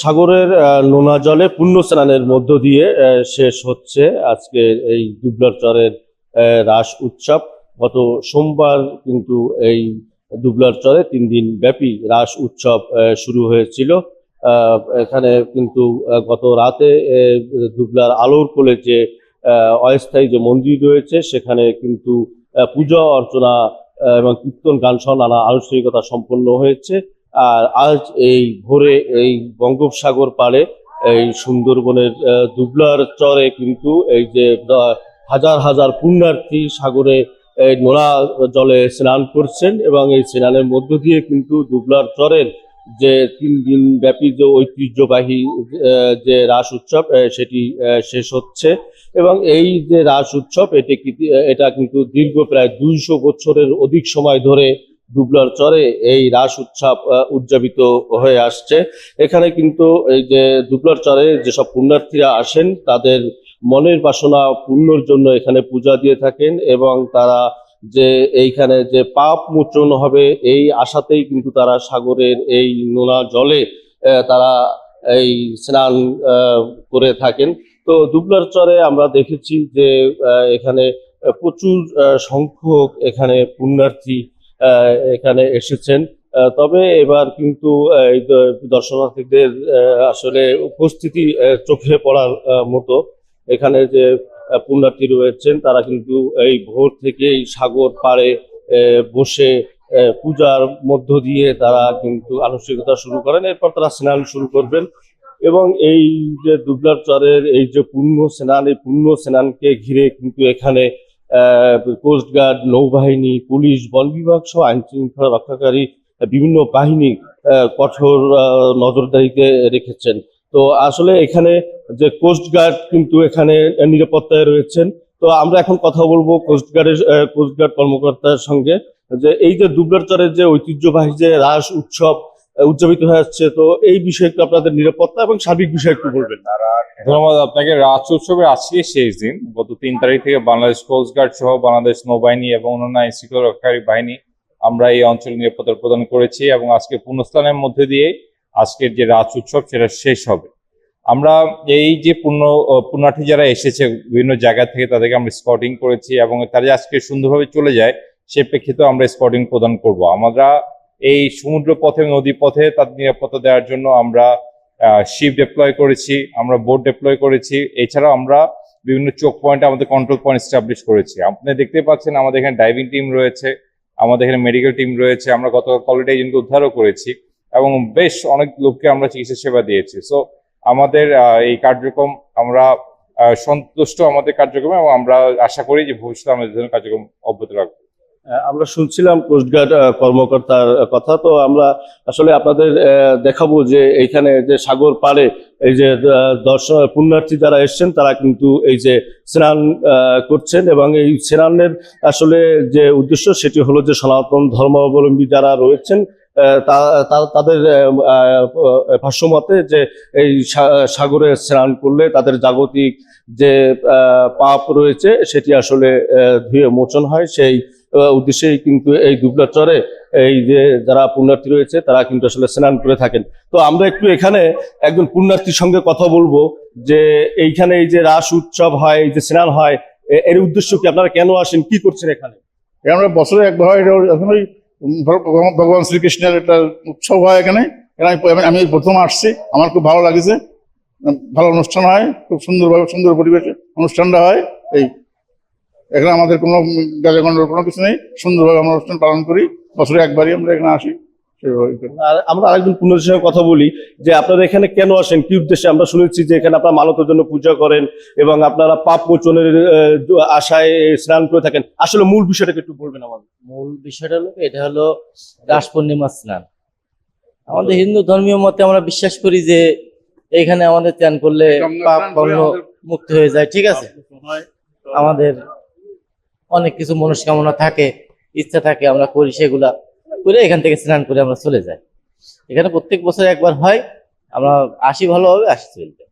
সাগরের নোনা জলে পুণ্য স্নানের মধ্য দিয়ে শেষ হচ্ছে আজকে এই দুবলার চরের রাস উৎসব। গত সোমবার কিন্তু এই দুবলার চরে তিন দিন ব্যাপী রাস উৎসব শুরু হয়েছিল। এখানে কিন্তু গত রাতে দুবলার আলোর কোলে যে অস্থায়ী যে মন্দির রয়েছে, সেখানে কিন্তু পূজা অর্চনা এবং কীর্তন, গান, সহ নানা আনুষ্ঠানিকতা সম্পন্ন হয়েছে। আর আজ এই ভোরে এই বঙ্গোপসাগর পাড়ে এই সুন্দরবনের দুবলার চরে কিন্তু এই যে হাজার হাজার পুণ্যার্থী সাগরে এই নোনা জলে স্নান করছেন এবং এই স্নানের মধ্য দিয়ে কিন্তু দুবলার চরের যে তিন দিন ব্যাপী যে ঐতিহ্যবাহী যে রাস উৎসব সেটি শেষ হচ্ছে এবং এই যে রাস উৎসব, এটি এটা কিন্তু দীর্ঘ প্রায় দুইশো বছরের অধিক সময় ধরে দুবলার চরে এই রাস উৎসব উদযাপিত হয়ে আসছে। এখানে কিন্তু এই যে দুবলার চরে যেসব পুণ্যার্থীরা আসেন, তাদের মনের বাসনা পূর্ণর জন্য এখানে পূজা দিয়ে থাকেন এবং তারা যে এইখানে যে পাপ মোচন হবে, এই আশাতেই কিন্তু তারা সাগরের এই নোনা জলে তারা এই স্নান করে থাকেন। তো দুবলার চরে আমরা দেখেছি যে এখানে প্রচুর সংখ্যক এখানে পুণ্যার্থী এখানে এসেছেন। তবে এবার কিন্তু দর্শনার্থীদের আসলে উপস্থিতি চোখে পড়ার মতো। এখানে যে পুণ্যার্থী রয়েছেন, তারা কিন্তু এই ভোর থেকেই সাগর পাড়ে বসে পূজার মধ্য দিয়ে তারা কিন্তু আনুষ্ঠানিকতা শুরু করেন। এরপর তারা স্নান শুরু করবেন। এবং এই যে দুবলার চরের এই যে পুণ্য স্নান, এই পূর্ণ স্নানকে ঘিরে কিন্তু এখানে কোস্টগার্ড নৌবাহিনী, পুলিশ, বন বিভাগ সহ আইন শৃঙ্খলা রক্ষাকারী বিভিন্ন বাহিনী কঠোর নজরদারিতে রেখেছেন। তো আসলে এখানে যে কোস্টগার্ড কিন্তু এখানে নিরাপত্তায় রয়েছেন। তো আমরা এখন কথা বলব কোস্টগার্ডের কোস্টগার্ড কর্মকর্তার সঙ্গে যে এই যে দুবলার চরের যে ঐতিহ্যবাহী যে রাস, উৎসব উদযাপিত হয়ে যাচ্ছে তো এই বিষয়ে একটু আপনাদের নিরাপত্তা এবং সার্বিক বিষয়ে একটু বলবেন। ধন্যবাদ আপনাকে। রাজ উৎসবের আজকে শেষ দিন, গত তিন তারিখ থেকে বাংলাদেশ কোস্ট গার্ড সহ বাংলাদেশ নৌবাহিনী এবং অন্যান্য আইন শৃঙ্খলা রক্ষাকারী বাহিনী আমরা এই অঞ্চলে নিরাপত্তা প্রদান করেছি এবং আজকে পুণ্যস্থানের মধ্যে দিয়ে আজকের যে রাজ উৎসব সেটা শেষ হবে। আমরা এই যে পূর্ণ পুণ্যার্থী যারা এসেছে বিভিন্ন জায়গা থেকে তাদেরকে আমরা স্পটিং করেছি এবং তারা আজকে সুন্দরভাবে চলে যায়, সে প্রেক্ষিতেও আমরা স্পটিং প্রদান করব। আমরা এই সমুদ্র পথে নদী পথে তাদের নিরাপত্তা দেওয়ার জন্য আমরা শিপ ডেপ্লয় করেছি, আমরা বোট ডেপ্লয় করেছি। এছাড়াও আমরা বিভিন্ন চোখ পয়েন্টে আমাদের কন্ট্রোল পয়েন্ট স্টাবলিশ করেছি। আপনি দেখতে পাচ্ছেন আমাদের এখানে ডাইভিং টিম রয়েছে, আমাদের এখানে মেডিকেল টিম রয়েছে, আমরা গত কলেজে একজনকে উদ্ধারও করেছি এবং বেশ অনেক লোককে আমরা চিকিৎসা সেবা দিয়েছি। সো আমাদের এই কার্যক্রম আমরা সন্তুষ্ট আমাদের কার্যক্রমে এবং আমরা আশা করি যে ভবিষ্যতে আমাদের কার্যক্রম অব্যাহত রাখব। আমরা শুনছিলাম কোস্টগার্ড কর্মকর্তার কথা। তো আমরা আসলে আপনাদের দেখাবো যে এইখানে যে সাগর পাড়ে এই যে দর্শন পুণ্যার্থী যারা এসছেন, তারা কিন্তু এই যে স্নান করছেন এবং এই স্নানের আসলে যে উদ্দেশ্য সেটি হলো যে সনাতন ধর্মাবলম্বী যারা রয়েছেন তাদের ভাষ্যমতে যে এই সাগরে স্নান করলে তাদের জাগতিক যে পাপ রয়েছে, সেটি আসলে ধুয়ে মোচন হয়। সেই আহ, উদ্দেশ্যেই কিন্তু এই দুবলা চরে এই যে যারা পুণ্যার্থী রয়েছে তারা কিন্তু আসলে স্নান করে থাকেন। তো আমরা একটু এখানে একজন পুণ্যার্থীর সঙ্গে কথা বলব যে এইখানে এই যে রাস উৎসব হয় এই যে স্নান হয় এর উদ্দেশ্য কি? আপনারা কেন আসেন? কি করছেন এখানে? আমরা বছরে একবার হয় ভগবান- শ্রীকৃষ্ণের একটা উৎসব হয় এখানে। আমি- প্রথম আসছি আমার খুব ভালো লাগছে। ভালো অনুষ্ঠান হয় খুব সুন্দরভাবে সুন্দর পরিবেশে অনুষ্ঠানটা হয় এই এখানে আমাদের কোনো গাজাগন্ডর কোনো কিছু নেই। সুন্দরভাবে আমরা অনুষ্ঠান পালন করি। বছরে একবারই আমরা এখানে আসি। সেভাবেই করি। আর আমরা আরেকজন পুণ্যার্থীর সঙ্গে কথা বলি যে আপনারা এখানে কেন আসেন? কি উদ্দেশ্যে? আমরা শুনেছি যে এখানে আপনারা মানতের জন্য পূজা করেন এবং আপনারা পাপ মোচনের আশায় স্নান করে থাকেন। আসলে মূল বিষয়টাকে একটু বলবেন আমাদের। মূল বিষয়টা হলো এটা হলো রাস পূর্ণিমা স্নান। আমাদের হিন্দু ধর্মীয় মতে আমরা বিশ্বাস করি যে এখানে আমাদের ত্যান করলে পাপ কর্ম মুক্ত হয়ে যায়। ঠিক আছে? আমাদের অনেক কিছু মনস্কামনা থাকে ইচ্ছা থাকে আমরা করি সেগুলা করে এখান থেকে স্নান করে আমরা চলে যাই। এখানে প্রত্যেক বছর একবার হয় আমরা আসি ভালোভাবে আসি চলবে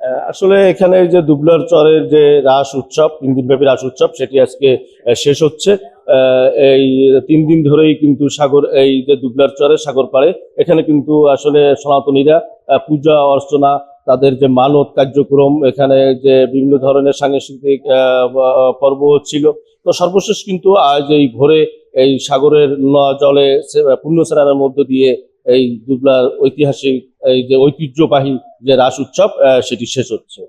আহ, আসলে এখানে যে দুবলার চরের যে রাস উৎসব তিন দিনব্যাপী রাস উৎসব সেটি আজকে শেষ হচ্ছে। এই তিন দিন ধরেই কিন্তু সাগর এই যে দুবলার চরের সাগর পাড়ে এখানে কিন্তু আসলে সনাতনীরা পূজা অর্চনা তাদের যে মানত কার্যক্রম, এখানে যে বিভিন্ন ধরনের সাংস্কৃতিক পর্ব ছিল। তো সর্বশেষ কিন্তু আজ এই ভোরে এই সাগরের জলে পূর্ণ স্নানের মধ্য দিয়ে এই দুবলার ঐতিহাসিক, এই যে ঐতিহ্যবাহী যে রাস উৎসব সেটি শেষ হচ্ছে।